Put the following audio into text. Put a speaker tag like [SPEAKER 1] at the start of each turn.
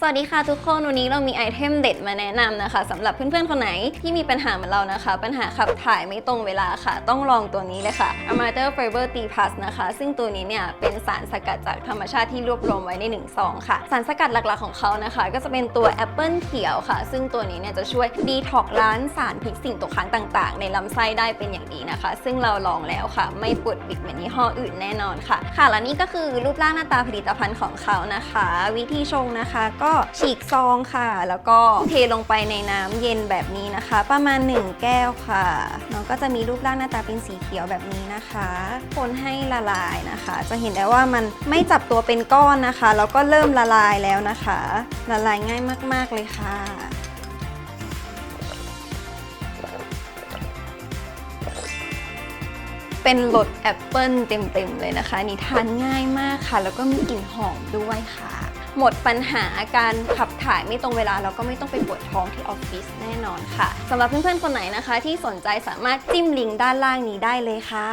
[SPEAKER 1] สวัสดีค่ะทุกคน วันนี้เรามีไอเทมเด็ดมาแนะนำนะคะสำหรับเพื่อนๆ คนไหนที่มีปัญหาเหมือนเรานะคะ ปัญหาขับถ่ายไม่ตรงเวลาค่ะ ต้องลองตัวนี้เลยค่ะ Amateur Fiber T Plus นะคะ ซึ่งตัวนี้เนี่ยเป็นสารสกัดจากธรรมชาติที่รวบรวมไว้ใน1ซองค่ะ สารสกัดหลักๆของเขานะคะ ก็จะเป็นตัวแอปเปิลเขียวค่ะ ซึ่งตัวนี้เนี่ยจะช่วยดีท็อกล้างสารพิษสิ่งตกค้างต่าง ๆ ในลำไส้ได้เป็นอย่างดีนะคะ ซึ่งเราลองแล้วค่ะ ไม่ปวดปิดเหมือนยี่ห้ออื่นแน่นอนค่ะ ค่ะและนี่ก็คือรูปร่างหน้าตาผลิตภัณฑ์ของเขานะคะ วิธีชงนะคะก็ฉีกซองค่ะ แล้วก็เทลงไปในน้ำเย็นแบบนี้นะคะ ประมาณ 1 แก้วค่ะน้องก็จะมีรูปร่างหน้าตาเป็นสีเขียวแบบนี้นะคะ คนให้ละลายนะคะ จะเห็นได้ว่ามันไม่จับตัวเป็นก้อนนะคะ แล้วก็เริ่มละลายแล้วนะคะ ละลายง่ายมาก ๆ เลยค่ะเป็นรสแอปเปิลเต็มๆเลยนะคะ นี่ทานง่ายมากค่ะ แล้วก็มีกลิ่นหอมด้วยค่ะ หมดปัญหาการขับถ่ายไม่ตรงเวลาแล้วก็ไม่ต้องไปปวดท้องที่ออฟฟิศแน่นอนค่ะสำหรับเพื่อนๆคนไหนนะคะ ที่สนใจสามารถจิ้มลิงก์ด้านล่างนี้ได้เลยค่ะ